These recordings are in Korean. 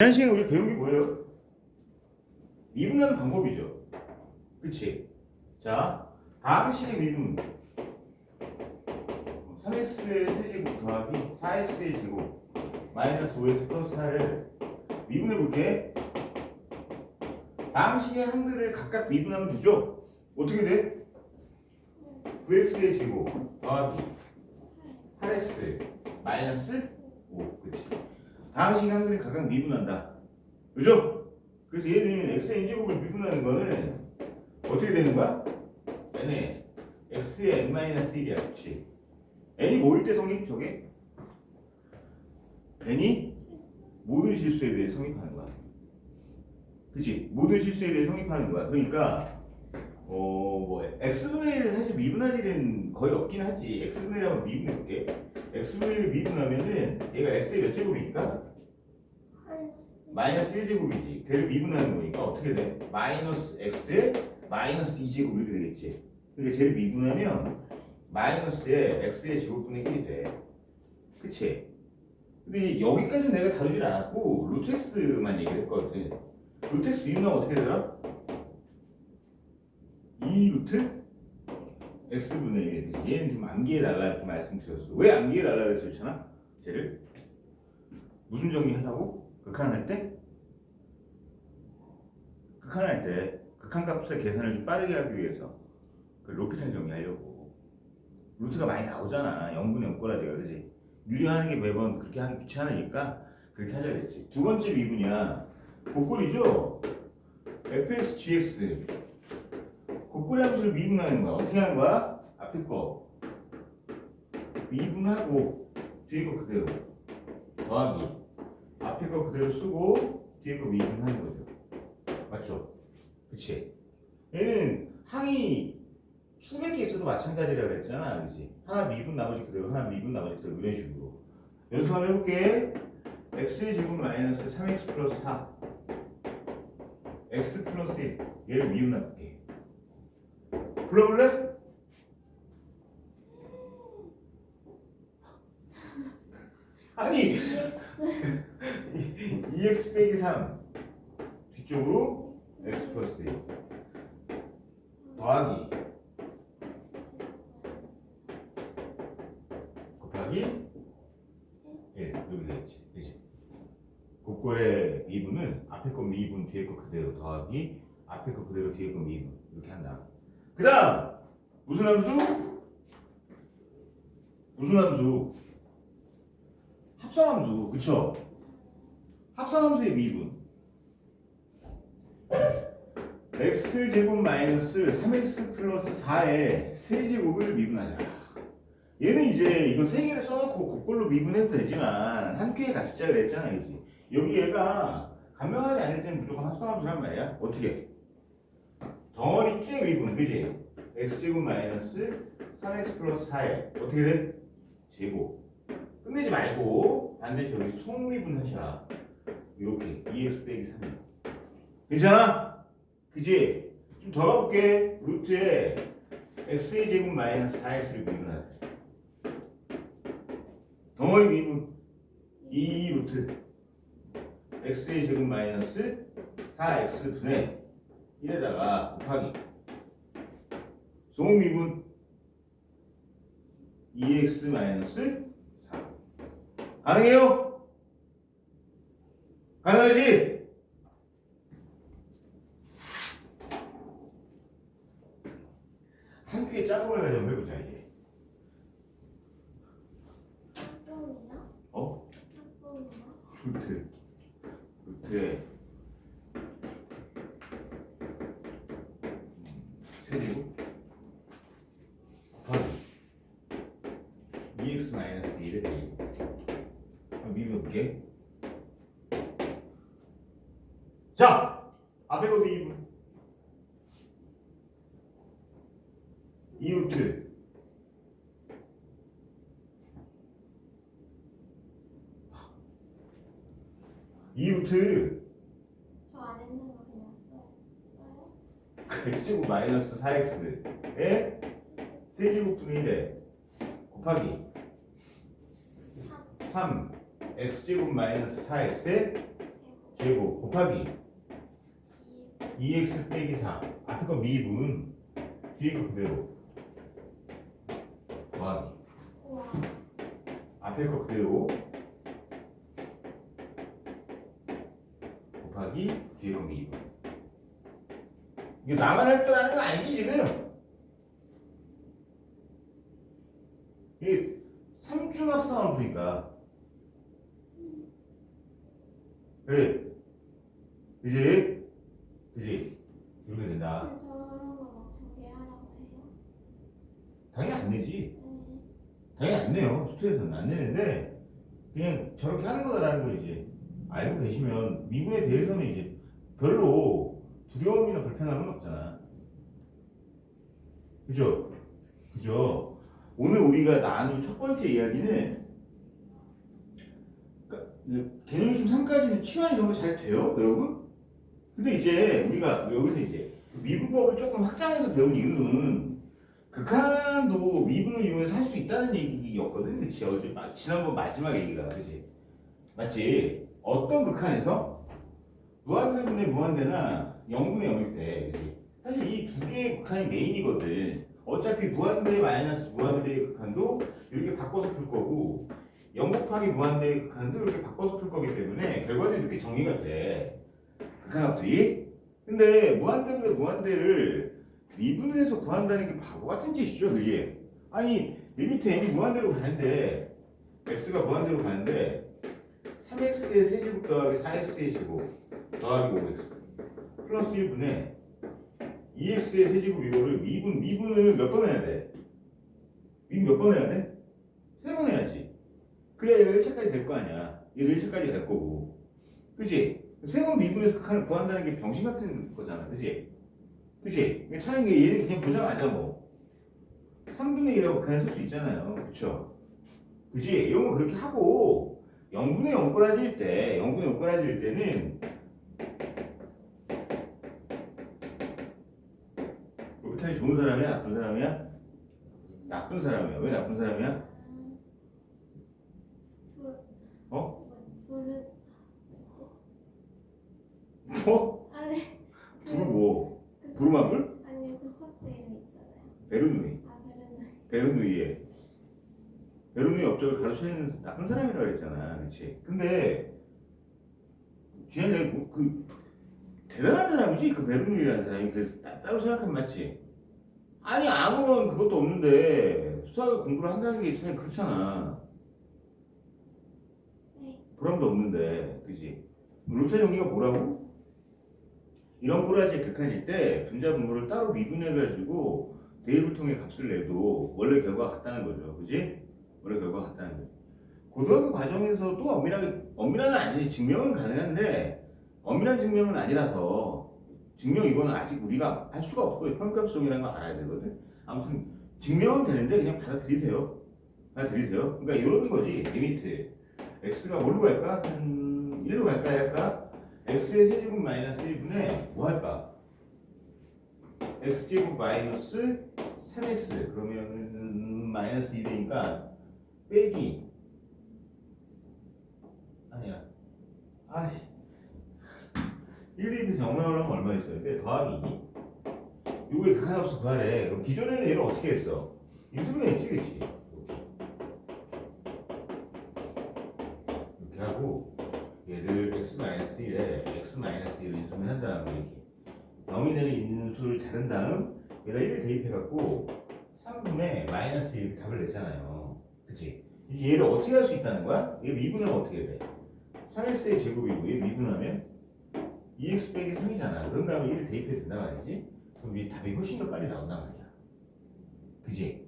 지난 시간에 우리 배운 게 뭐예요? 미분하는 방법이죠. 그치? 자, 다음 식의 미분. 3x의 세제곱 더하기 4x의 제곱 마이너스 5x 플러스 4를 미분해 볼게. 다음 식의 항들을 각각 미분하면 되죠? 어떻게 돼? 9x의 제곱 더하기 8x 마이너스 5 그치? 식의 항들을 각각 미분한다. 그죠? 그래서 얘는 x의 인제곱을 미분하는 거는 어떻게 되는 거야? n에 x의 n-1이야, 그치? n이 뭐일 때 성립, 저게? n이 모든 실수에 대해 성립하는 거야. 그치? 모든 실수에 대해 성립하는 거야. 그러니까, 어, 뭐, x분의 1을 사실 미분할 일은 거의 없긴 하지. x분의 1을 한번 미분해볼게. X분의 1을 미분하면은 얘가 x의 몇 제곱이니까? 마이너스 1제곱이지. 걔를 미분하는 거니까 어떻게 돼? 마이너스 x에 마이너스 2제곱 이렇게 되겠지. 그러니까 쟤를 미분하면 마이너스에 x의 제곱분의 1이 돼. 그치? 근데 여기까지는 내가 다루질 않았고 루트 x만 얘기를 했거든. x 미분하면 어떻게 되더라? 2 루트 x분의 1. 그치? 얘는 좀 암기해달라 이렇게 말씀드렸어. 왜 암기해달라 그랬어, 그렇잖아? 쟤를? 무슨 정리하자고? 극한할 때? 극한할 때 극한값의 계산을 좀 빠르게 하기 위해서 그 로피탄 정리하려고 루트가 많이 나오잖아 0분의 0꼬라지가 그지 유리하는 게 매번 그렇게 하기 귀찮으니까 그렇게 하자 그랬지 두 번째 미분이야 곡골이죠 fx gx 곡골의 함수를 미분하는 거야 어떻게 하는 거야? 앞에 거 미분하고 뒤에 거 그대로 더하기 앞에 거 그대로 쓰고 뒤에 거 미분하는 거죠. 맞죠? 그치? 얘는 항이 수백 개 있어도 마찬가지라고 그랬잖아. 그치? 하나 미분 나머지 그대로, 하나 미분 나머지 그대로 이런 식으로. 연습 한번 해볼게. x의 제곱 마이너스 3x 플러스 4 x 플러스 1 얘를 미분할게. 불러볼래? 아니 2x 빼기 3 뒤쪽으로 x 플러스 1 더하기. 곱하기. 1 이렇게 되겠지. 그치? 곡골의 미분은 앞에 거 미분 뒤에 거 그대로 더하기 앞에 거 그대로 뒤에 거 미분. 이렇게 한 다 그 다음 무슨 함수? 무슨 함수? 합성함수 그쵸? 합성함수의 미분 x제곱 마이너스 3x 플러스 4의 세제곱을 미분하자 얘는 이제 이거 세 개를 써놓고 곡골로 미분해도 되지만 한 큐에 같이 짜야 그랬잖아 이지 여기 얘가 간명하지 않을 때는 무조건 합성함수란 말이야 어떻게? 덩어리째 미분 그지? x제곱 마이너스 3x 플러스 4에 어떻게 돼? 제곱 끝내지 말고 반드시 여기 속미분 하셔라. 이렇게 2x 빼기 3. 괜찮아? 그지? 좀 더 가볼게. 루트에 x의 제곱 마이너스 4x를 미분하자. 덩어리 미분 2 루트 x의 제곱 마이너스 4x 분의 1에다가 곱하기. 소미분 2x 마이너스 가능해요? 가능하지? 한 큐에 짝꿍을 좀 해보자 이게. 어? 루트. 루트에 세제곱 곱하기 2x 마이너스 1에 대해 한번 미분해볼게. 자 앞에 거 미분 2루트 이루트 저 안 했는 거 그냥 써요. 써요? x제곱 마이너스 4x에? 세제곱분의 1에 곱하기 3 3 x제곱 마이너스 4x에 제곱 곱하기 이 2x 빼기 4 앞에 거 미분. 뒤에 거 그대로. 우와 앞에 거 그대로. 곱하기 뒤에 거 미분. 이게 나만 할 줄 아는 거 아니지 지금 이게 삼중합성한 풀이니까 그래 그지 그지 이렇게 된다? 당연히 안네 당연히 안 내요. 수트에서는 안 내는데 그냥 저렇게 하는 거다라는 거 이제 알고 계시면 미군에 대해서는 이제 별로 두려움이나 불편함은 없잖아. 그죠? 그죠? 오늘 우리가 나눌 첫 번째 이야기는 개념심 3까지는 치환 이런 거 잘 돼요, 여러분? 근데 이제 우리가 여기서 이제 미분법을 조금 확장해서 배운 이유는 극한도 미분을 이용해서 할 수 있다는 얘기였거든, 그치? 어제 마- 지난번 마지막 얘기가, 그치? 맞지? 어떤 극한에서 무한대분의 무한대나 0분의 0일 때, 그치? 사실 이 두 개의 극한이 메인이거든. 어차피 무한대 마이너스 무한대의 극한도 이렇게 바꿔서 풀 거고, 0 곱하기 무한대의 극한도 이렇게 바꿔서 풀 거기 때문에 결과적으로 이렇게 정리가 돼. 극한합들이. 근데 무한대분의 무한대를 미분을 해서 구한다는 게 바보 같은 짓이죠, 그게. 아니, 리미트 n이 무한대로 가는데, x가 무한대로 가는데, 3x의 세제곱 더하기 4x의 제곱 더하기 5x 플러스 1분에 2x의 세제곱 이거를 미분, 미분을 몇 번 해야 돼? 미분 몇 번 해야 돼? 세 번 해야지. 그래야 얘가 1차까지 될 거 아니야. 얘도 1차까지 갈 거고. 그지? 세번 미분해서 극한을 구한다는 게 병신 같은 거잖아. 그지? 이게 차는 게 얘는 그냥 보자마자 뭐 3분의 1이라고 그냥 쓸수 있잖아요. 그쵸? 그치? 이런 거 그렇게 하고 0분의 0 꼬라질 때 0분의 0 꼬라질 때는 로비탄이 좋은 사람이야? 나쁜 사람이야? 나쁜 사람이야. 왜 나쁜 사람이야? 불 어? 불은 뭐? 아니 불 뭐? 그 부르마블? 아니 그 수학자 이름 있잖아요 베르누이. 아 그러는 베르누이에 베르누이 업적을 가르치는 나쁜 사람이라고 그랬잖아, 그렇지? 근데 쟤네 그, 그 대단한 사람이지 그 베르누이라는 사람이 그 따, 따로 생각하면 맞지? 아니 아무런 그것도 없는데 수학을 공부를 한다는 게 참 그렇잖아. 네 보람도 없는데, 그지? 루테 정리가 뭐라고? 이런 꼬라지의 극한일 때 분자 분모를 따로 미분해가지고 대입을 통해 값을 내도 원래 결과가 같다는 거죠. 그지? 원래 결과가 같다는 거죠. 고등학교 과정에서도 엄밀하게, 엄밀한 아니지 증명은 가능한데 엄밀한 증명은 아니라서 증명 이거는 아직 우리가 할 수가 없어요. 평가성이라는 거 알아야 되거든. 아무튼 증명은 되는데 그냥 받아들이세요. 받아들이세요. 그러니까 이런 거지. 리미트. X가 뭘로 갈까? 한 1로 갈까 할까? x의 세제곱 마이너스 1분에 뭐 할까? x제곱 마이너스 3x 그러면은 마이너스 2되니까 빼기 아니야 아씨 1 대입해서 0 나오려면 얼마 있어요? 빼 더하기 2 요게 극한합수 구하래 그럼 기존에는 얘를 어떻게 했어? 인수분해 했지 그치? 하고 얘를 x-1에 x-1을 인수분해 한 다음에 이렇게 0이 되는 인수를 자른 다음 얘가 1을 대입해갖고 3분의 마이너스 1 이렇게 답을 냈잖아요 그치? 이제 얘를 어떻게 할 수 있다는 거야? 얘 미분하면 어떻게 돼? 3x의 제곱이고 얘 미분하면 2x 빼기 3이잖아 그런 다음에 1을 대입해도 된단 말이지 그럼 이 답이 훨씬 더 빨리 나온단 말이야 그지?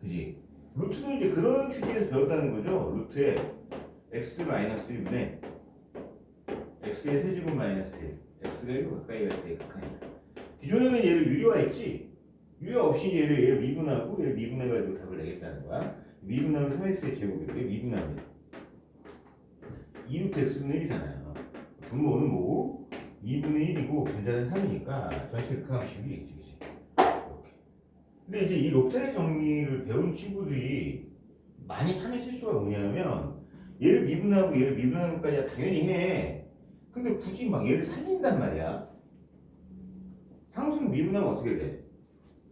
그지? 루트도 이제 그런 취지에서 배웠다는 거죠 루트에 x 마이너스 1분의 x의 세제곱 마이너스 1 x가 1로 가까이 갈 때 극한이야. 기존에는 얘를 유리화했지? 유리화 없이 얘를 얘를 미분하고 얘를 미분해가지고 답을 내겠다는 거야. 미분하면 3x의 제곱이고 얘 미분하면 2루트 x분의 1이잖아요. 분모는 뭐고 2분의 1이고 분자는 3이니까 전체 극한함 식이겠지 그치? 이렇게. 근데 이제 이 롭텔의 정리를 배운 친구들이 많이 하는 실수가 뭐냐면 얘를 미분하고 얘를 미분하는 것까지 당연히 해. 근데 굳이 막 얘를 살린단 말이야. 상수는 미분하면 어떻게 돼?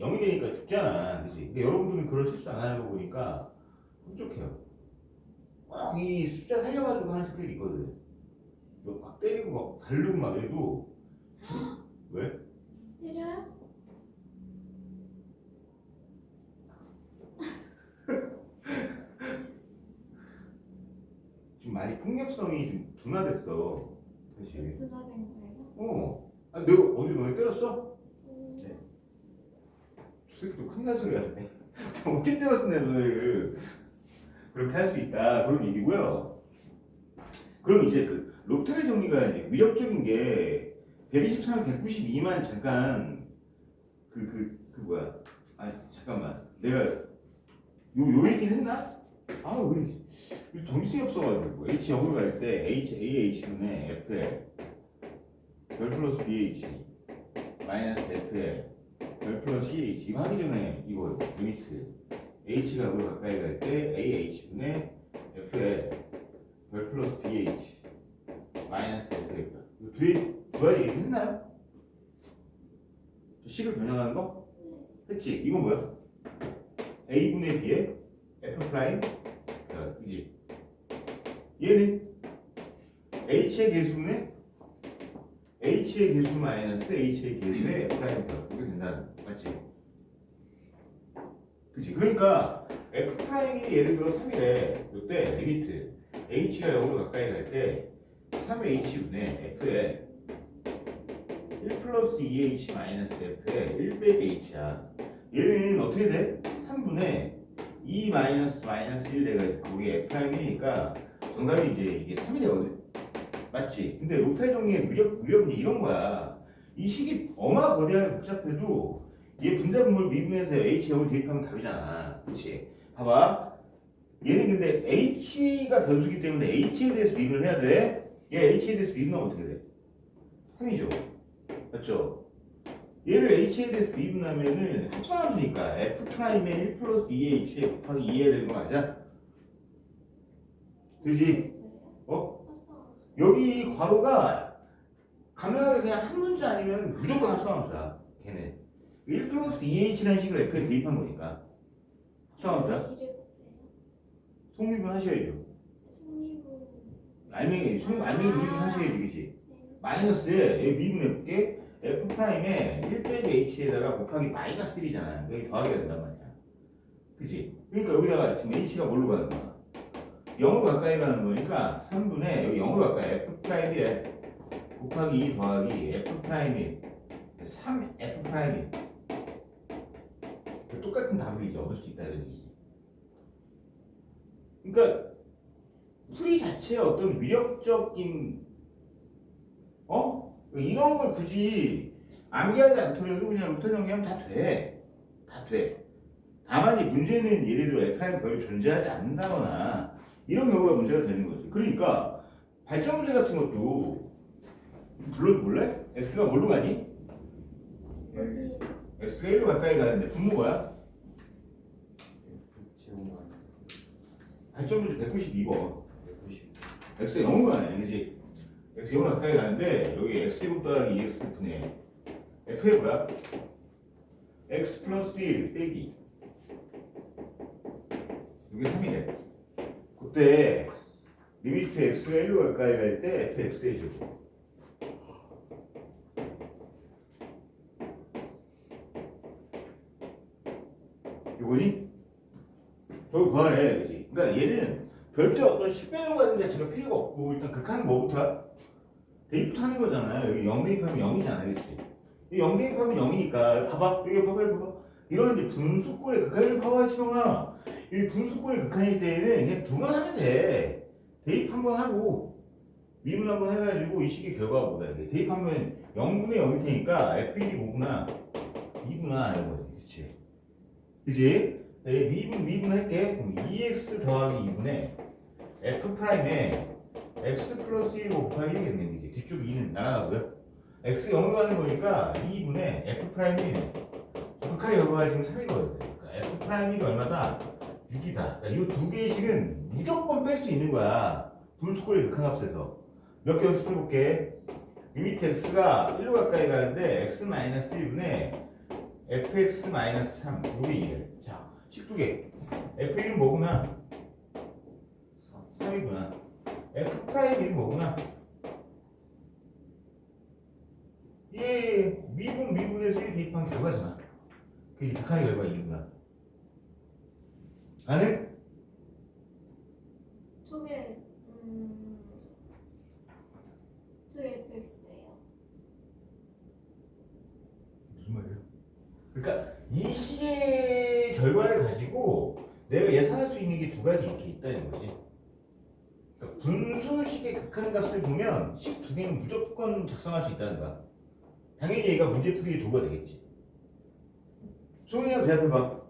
0이 되니까 죽잖아. 그지? 근데 여러분들은 그런 실수 안 하는 거 보니까 흡족해요. 꼭이 숫자 살려가지고 하는 스킬이 있거든. 막 때리고 막 바르고 막 이래도 죽- 왜? 때려요? 많이 폭력성이 좀 둔화됐어. 그치? 준화된 거예요? 어. 아, 내가 어디 너네 때렸어? 음, 네. 저 새끼도 큰날 소리 하네. 어떻게 때렸어, 내 너를. 그렇게 할 수 있다. 그런 얘기고요. 그럼 이제 그, 롭타의 정리가 이제 위력적인 게, 123, 192만 잠깐, 그, 그, 그 뭐야. 아 잠깐만. 내가, 요, 요 얘기 했나? 아, 왜, 왜 정신이 없어가지고. H 0으로 갈 때, H, AH분의 FL, 별 플러스 BH, 마이너스 FL, 별 플러스 CH 이거 하기 전에 이거 리미트 H가 0으로 가까이 갈 때 AH분의 F에 별 플러스 BH 마이너스 FF 이거 뒤에 두 가지 했나요? 저 식을 변형하는 거? 했지? 이건 뭐야? A분의 B에 F 프라임? 얘는 H의 개수분의 H의 개수 마이너스 H의 개수의 F'이 이렇게 된다는 거 맞지? 그치? 그러니까 F'이 예를 들어 3이래 이때 리미트 H가 0으로 가까이 갈 때 3H분의 F에 1 플러스 2H 마이너스 F에 1 빼기 H야 얘는 어떻게 돼? 3분의 2 마이너스 마이너스 1 내가 거기에 F'이니까 정답이 이제 이게 3이 되거든 맞지? 근데 록탈 정리의 위력, 위력이 이런 거야. 이 식이 어마 거대하게 복잡해도 얘 분자분모를 미분해서 H형을 대입하면 답이잖아. 그치? 봐봐. 얘는 근데 H가 변수기 때문에 H에 대해서 미분을 해야 돼. 얘 H에 대해서 미분하면 어떻게 돼? 3이죠. 맞죠? 얘를 H에 대해서 미분하면은 합성함수니까 F'의 1 플러스 2H에 곱하기 2 해야 되는 거 맞아? 그지? 어? 여기 괄호가 가능하게 그냥 한 문자 아니면 무조건 합성함수야. 걔는 1 플러스 2h라는 식으로 F에 대입한 거니까 볼게요. 속미분 하셔야죠. 알맹이 속 알맹이 미분 하셔야지, 그렇지? 네. 마이너스에 여기 미분 해볼게. F 프라임에 1 빼기 h에다가 곱하기 마이너스 1이잖아. 여기 더하게 된단 말이야. 그치? 그러니까 여기다가 지금 h가 뭘로 가는 거야? 0으로 가까이 가는 거니까 3분의 여기 0으로 가까이 f 프라임에 곱하기 2 더하기 f 프라임이 3 f 프라임이 똑같은 답을 이제 얻을 수 있다 이런 얘기지. 그러니까 풀이 자체의 어떤 위력적인 어 이런 걸 굳이 암기하지 않더라도 그냥 루터 정리하면 다 돼. 다 돼. 다만 이 문제는 예를 들어 F라인 별이 존재하지 않는다거나 이런 경우가 문제가 되는 거지. 그러니까 발전 문제 같은 것도 불러볼래? X가 뭘로 가니? X가 1로 가까이 가는데 분모 뭐야? 발전 문제 192번. X가 0으로 가네. 그지? X 0으로 가까이 가는데 여기 X제곱 더하기 2X 분의 F의 뭐야? X 플러스 1 빼기 이게 3이네. 그때 리미트 X가 1로 가까이 갈 때 FX의 제곱 이거니? 저거 구하네, 그지? 그러니까 얘는 별도 어떤 식변형 같은 자체가 필요가 없고 일단 극한은 뭐부터? 대입부터 하는 거잖아요. 여기 0 대입하면 0이잖아, 그치? 이0 대입하면 0이니까 봐봐, 여기 봐봐, 여기 봐봐. 이런 이제 분수꼴의 극한을 봐봐, 지동아. 이 분수꼴의 극한일 때에는 그냥 두 번 하면 돼. 대입 한 번 하고 미분 한 번 해가지고 이 식의 결과가 뭐다. 이게 대입하면 0분의 0일 테니까 F1이 뭐구나? 2구나 이런 거지, 그치? 그지? 네, 미분 미분 할게. 그럼 2x 더하기 2분의 f 프라임에 x 플러스 1 곱하기 1이겠네. 이제 뒤쪽 2는 날아가고요. x 0으로 가는 거니까 2분의 f 프라임이 극한의 결과가 지금 3이거든요. 그러니까 f 프라임이 얼마다? 6이다. 그러니까 이두 개의 식은 무조건 뺄 수 있는 거야. 분수꼴의 극한값에서. 몇 개 연습해볼게. 리미트 x가 1로 가까이 가는데 x 마이너스 1분의 fx 마이너스 3 요게 2래. 자, 식 두 개. f1은 뭐구나? 3이구나. f 프라임 1은 뭐구나? 얘 미분 미분에서 1 대입한 결과잖아. 그게 극한의 결과 2구나. 가능? 저게 음 저게 fx예요. 무슨 말이야? 그러니까 이 식의 결과를 가지고 내가 예상할 수 있는 게 두 가지 이렇게 있다는 거지. 그러니까 분수식의 극한 값을 보면 식 두 개는 무조건 작성할 수 있다는 거야. 당연히 얘가 문제 풀이의 도구가 되겠지. 소은이랑 대답해봐.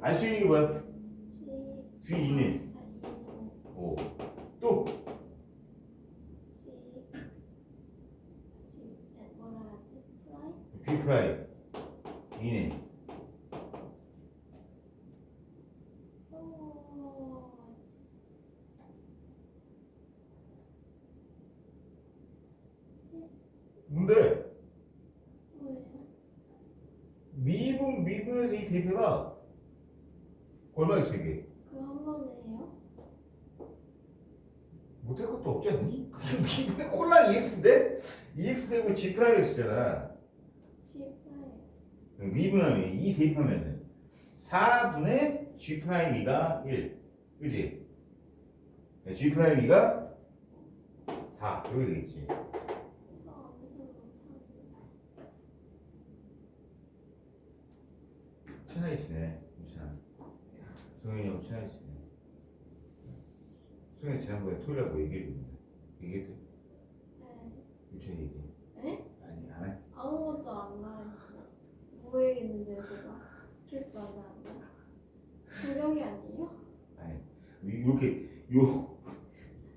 알 수 있는 게 뭐야? G G는 오. 또 G? 프라이? G 프라임. 이네. 오 뭔데? 뭐예요? 미분 미분에서 이 대표가 얼마 있어 이게? 그거 한 번에 해요? 못할 것도 없지 않니? 그게 미분의 콜라 EX인데? EX 되고 G 프라임 X잖아. G 프라이 X. 미분하면 이 대입하면은 4분의 G 프라임 2가 1. 그지? G 프라임 2가 4. 이렇게 되겠지. 아 무슨 못하는데. 친하게 지내. 성현이하고 친하게 지내. 성현이 지난번에 토요일하고 얘기했는데. 얘기했대? 네. 유치원 얘기. 에? 아니, 안 해. 아무것도 안 말했어요. 뭐 얘기했는데요 제가? 기억도 안 나는데. 불경이 아니에요? 아니, 이렇게 요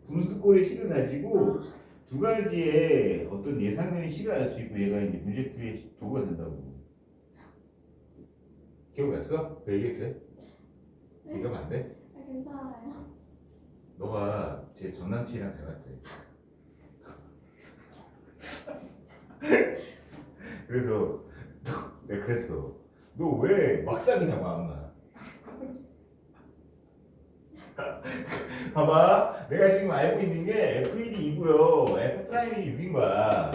분수꼴의 식을 가지고 아, 두 가지의 어떤 예상되는 식을 알 수 있고 얘가 이제 문제 풀이의 도구가 된다고. 기억났어? 그 얘기해도 돼? 네? 이거 안 돼? 아, 괜찮아요. 너가 제 전남친이랑 닮았대. 그래서 너- 내가 그랬어. 너왜 막상이냐고 아무나. 봐봐, 내가 지금 알고 있는 게 FED 2고요, F 프라임이 6인 거야.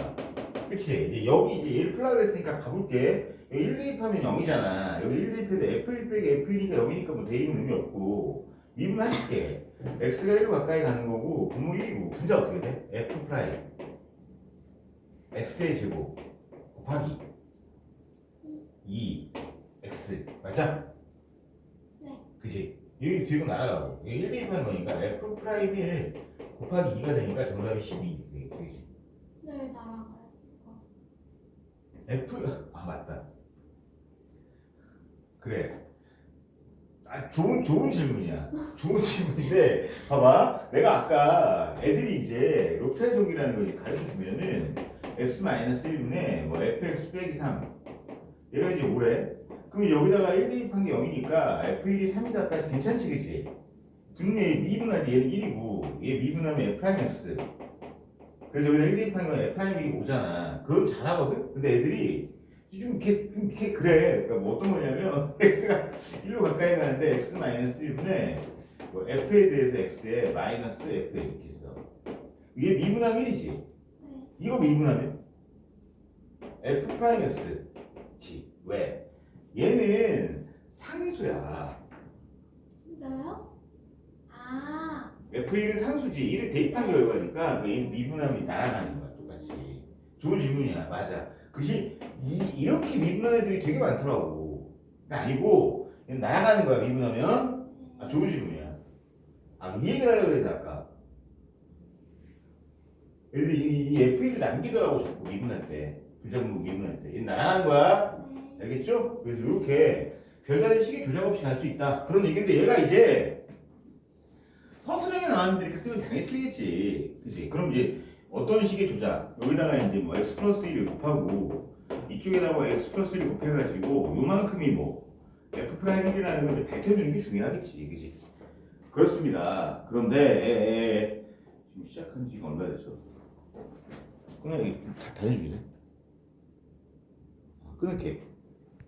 그치? 이제 여기 이제 1 플라그 했으니까 가볼게. 여기 1 대입하면 0이잖아. 여기 1 대입해도 F1 빼기 F1이니까 0이니까 뭐 대입은 의미 없고. 미분하실게. x가 1로 가까이 가는 거고 분모 1이고 분자 어떻게 돼? f 프라임 x의 제곱 곱하기 2 x 맞아? 네. 그지? 여기 뒤로 날아가고 이게 1 대입하는 거니까 f 프라임 1 곱하기 2가 되니까 정답이 12 그지? 그지? 근데 왜 날아가요? f 아 맞다 그래. 아 좋은 좋은 질문이야. 좋은 질문인데 봐봐. 내가 아까 애들이 이제 록탈 종이라는 걸 가르쳐 주면은 x 마이너스 1분의 뭐 fx 빼기 3 얘가 이제 5래. 그럼 여기다가 1 대입한 게 0이니까 f1이 3이다까지 괜찮지 그치? 분명히 미분하지 얘는 1이고 얘 미분하면 f 프라임 x. 그래서 여기다 1 대입하는 건 f 프라임 1이 5잖아. 그건 잘하거든? 근데 애들이 좀 이렇게 좀 이렇게 그래. 그러니까 뭐 어떤 거냐면 x가 1로 가까이 가는데 x 마이너스 1분의 뭐 f에 대해서 x에 마이너스 f 이렇게 있어. 이게 미분하면 1이지. 네. 이거 미분하면 f 프라임 x 지. 왜? 얘는 상수야. 진짜요? 아, f1은 상수지. 1을 대입한 결과니까 그 얘는 미분하면 날아가는 거야 똑같이. 좋은 질문이야. 맞아 이, 이렇게 미분한 애들이 되게 많더라고. 그게 아니고 날아가는 거야 미분하면. 아 좋은 질문이야. 아이 얘기를 하려고 그랬는데 아까. 애들이 이, 이 F1을 남기더라고 자꾸 미분할 때. 분자분모 미분할 때. 얘는 날아가는 거야. 네. 알겠죠? 그래서 이렇게 별다른 식의 조작 없이 갈 수 있다. 그런 얘기인데 얘가 이제 서술형에 나왔는데 이렇게 쓰면 당연히 틀리겠지. 그치? 그럼 이제 어떤 식의 조작 여기다가 이제 뭐 x 플러스 1을 곱하고 이쪽에다가 x 플러스를 곱해가지고 요만큼이 뭐 f 프라임이라는 걸 이제 밝혀주는 게 중요하겠지, 그지? 그렇습니다. 그런데 에, 에, 지금 시작한 지가 얼마 됐어? 끊어야 다 다녀주네. 아, 끊을게.